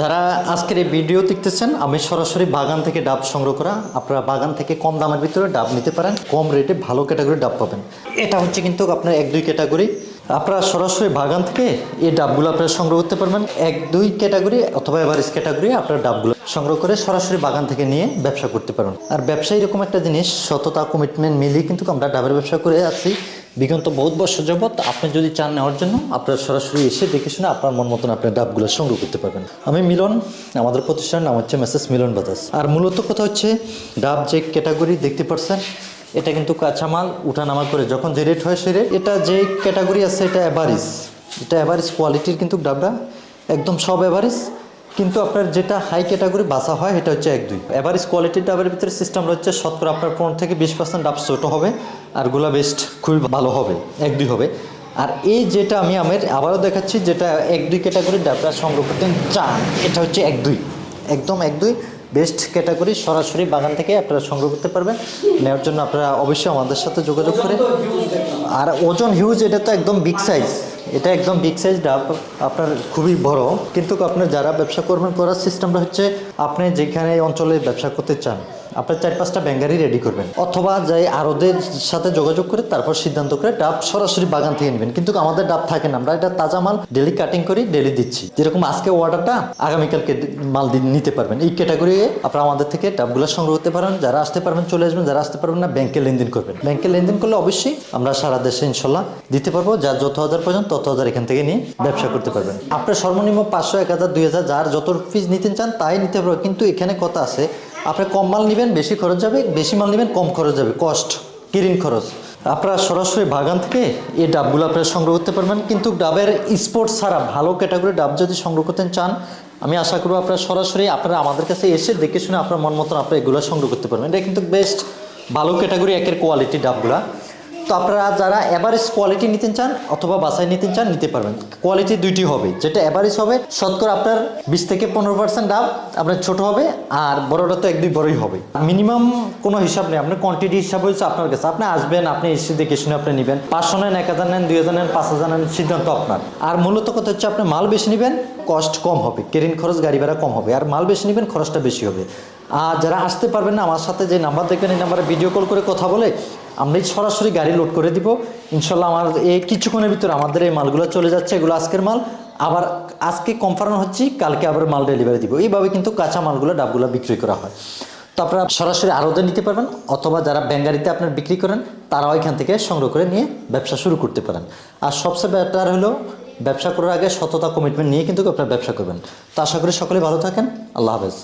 যারা আজকের এই ভিডিও দেখতেছেন, আমি সরাসরি বাগান থেকে ডাব সংগ্রহ করা। আপনারা বাগান থেকে কম দামের ভিতরে ডাব নিতে পারেন, কম রেটে ভালো ক্যাটাগরি ডাব পাবেন। এটা হচ্ছে কিন্তু আপনার এক দুই ক্যাটাগরি আপনারা সরাসরি বাগান থেকে এই ডাবগুলো আপনারা সংগ্রহ করতে পারবেন। এক দুই ক্যাটাগরি অথবা এভারেজ ক্যাটাগরি আপনারা ডাবগুলো সংগ্রহ করে সরাসরি বাগান থেকে নিয়ে ব্যবসা করতে পারবেন। আর ব্যবসা এরকম একটা জিনিস, সততা কমিটমেন্ট মিলিয়ে কিন্তু আমরা ডাবের ব্যবসা করে আছি। বিগত বহুত বছর যাবৎ আপনি যদি চান নেওয়ার জন্য, আপনারা সরাসরি এসে দেখে শুনে আপনার মন মতন আপনার ডাবগুলো সংগ্রহ করতে পারবেন। আমি মিলন, আমাদের প্রতিষ্ঠান নাম হচ্ছে মেসেস মিলন বাতাস আর মূলত কথা হচ্ছে, ডাব যে ক্যাটাগরি দেখতে পাচ্ছেন এটা কিন্তু কাঁচামাল, উঠানামা করে যখন যে রেট হয় সে রেট এটা যে ক্যাটাগরি আছে এটা অ্যাভারেজ এটা অ্যাভারেজ কোয়ালিটির কিন্তু ডাবটা একদম সব অ্যাভারেজ কিন্তু আপনার যেটা হাই ক্যাটাগরি বাসা হয় এটা হচ্ছে এক দুই। অ্যাভারেজ কোয়ালিটির ডাবের ভিতরে সিস্টেম হচ্ছে শতকরা আপনার পনেরো থেকে বিশ পার্সেন্ট ডাব ছোটো হবে, আরগুলা বেস্ট খুবই ভালো হবে, এক দুই হবে। আর এই যেটা আমি আমের আবারও দেখাচ্ছি, যেটা এক দুই ক্যাটাগরির ডাবটা সংগ্রহ করতেন চান, এটা হচ্ছে এক দুই। একদম এক দুই বেস্ট ক্যাটাগরি সরাসরি বাগান থেকে আপনারা সংগ্রহ করতে পারবেন। নেওয়ার জন্য আপনারা অবশ্যই আমাদের সাথে যোগাযোগ করে। আর ওজন হিউজ এটা তো একদম বিগ সাইজ এটা একদম বিগ সাইজ ডাব আপনার খুবই বড়। কিন্তু আপনার যারা ব্যবসা করবেন, করার সিস্টেমটা হচ্ছে আপনি যেখানে অঞ্চলে ব্যবসা করতে চান আপনার চার পাঁচটা ব্যাঙ্গারি রেডি করবেন। অথবা যাই আরোদের সাথে যোগাযোগ করে তারপর সিদ্ধান্ত করে ডাব সরাসরি বাগান থেকে নেবেন। কিন্তু আমাদের ডাব থাকে না, আমরা এটা তাজা মাল ডেলি কাটিং করি ডেলি দিচ্ছি। যেরকম আজকে অর্ডারটা আগামীকালকে মাল নিতে পারবেন। এই ক্যাটাগরি আপনারা আমাদের থেকে ডাবগুলো সংগ্রহ করতে পারেন। যারা আসতে পারবেন, চলে আসবেন, যারা আসতে পারবেন না ব্যাংকে লেনদেন করবেন। ব্যাংকে লেনদেন করলে অবশ্যই আমরা সারা দেশে ইনশাল্লাহ দিতে পারব। যার যত হাজার প্রয়োজন, তত হাজার এখান থেকে নিয়ে ব্যবসা করতে পারবেন। আপনার সর্বনিম্ন পাঁচশো, এক হাজার, দুই হাজার, যার যত পিস নিতে চান, তাই নিতে পারব। কিন্তু এখানে কথা আছে আপনি কম মাল নেবেন, বেশি খরচ যাবে, বেশি মাল নেবেন, কম খরচ যাবে কস্ট কিরিন খরচ। আপনারা সরাসরি বাগান থেকে এই ডাবগুলো আপনারা সংগ্রহ করতে পারবেন, কিন্তু ডাবের স্পোর্টস ছাড়া ভালো ক্যাটাগরি ডাব যদি সংগ্রহ করতে চান, আমি আশা করব আপনারা সরাসরি আপনারা আমাদের কাছে এসে দেখে শুনে আপনার মন মতন আপনারা এগুলো সংগ্রহ করতে পারবেন। এটা কিন্তু বেস্ট ভালো ক্যাটাগরি একের কোয়ালিটি ডাবগুলা। তো আপনারা যারা অ্যাভারেজ কোয়ালিটি নিতে চান অথবা বাসায় নিতে চান, নিতে পারবেন। কোয়ালিটি দুইটি হবে। যেটা অ্যাভারেজ হবে, শতকরা আপনার বিশ থেকে পনেরো পার্সেন্ট ডাব আপনার ছোট হবে, আর বড়টা তো এক দুই বড়ই হবে। মিনিমাম কোনো হিসাব নেই। আপনার কোয়ান্টিটি হিসাব হয়েছে আপনার কাছে। আপনি আসবেন, আপনি এসে দেখে শুনে আপনি নেবেন। পাঁচশো নেন, এক হাজার নেন, দুই হাজার নেন, পাঁচ হাজার নেন, সিদ্ধান্ত আপনার। আর মূলত কথা হচ্ছে, আপনি মাল বেশি নেবেন কস্ট কম হবে। কেরিন খরচ গাড়ি ভাড়া কম হবে। আর মাল বেশি নেবেন, খরচটা বেশি হবে। আর যারা আসতে পারবেন না, আমার সাথে যে নাম্বার দেখবেন, এই নাম্বারে ভিডিও কল করে কথা বলে আমরা সরাসরি গাড়ি লোড করে দিব। ইনশাল্লাহ আমার এই কিছুক্ষণের ভিতরে আমাদের এই মালগুলো চলে যাচ্ছে, এগুলো আজকের মাল। আবার আজকে কনফার্ম হচ্ছে, কালকে আবার মাল ডেলিভারি দিব। এইভাবে কিন্তু কাঁচা মালগুলো, ডাবগুলো বিক্রি করা হয়। তো আপনারা সরাসরি আরোদে নিতে পারবেন, অথবা যারা ব্যাঙ্গারিতে আপনার বিক্রি করেন, তারাও এখান থেকে সংগ্রহ করে নিয়ে ব্যবসা শুরু করতে পারেন। আর সবচেয়ে বেটার হলো, ব্যবসা করার আগে সততা কমিটমেন্ট নিয়ে কিন্তু আপনারা ব্যবসা করবেন। তো আশা করি সকলে ভালো থাকেন। আল্লাহ হাফেজ।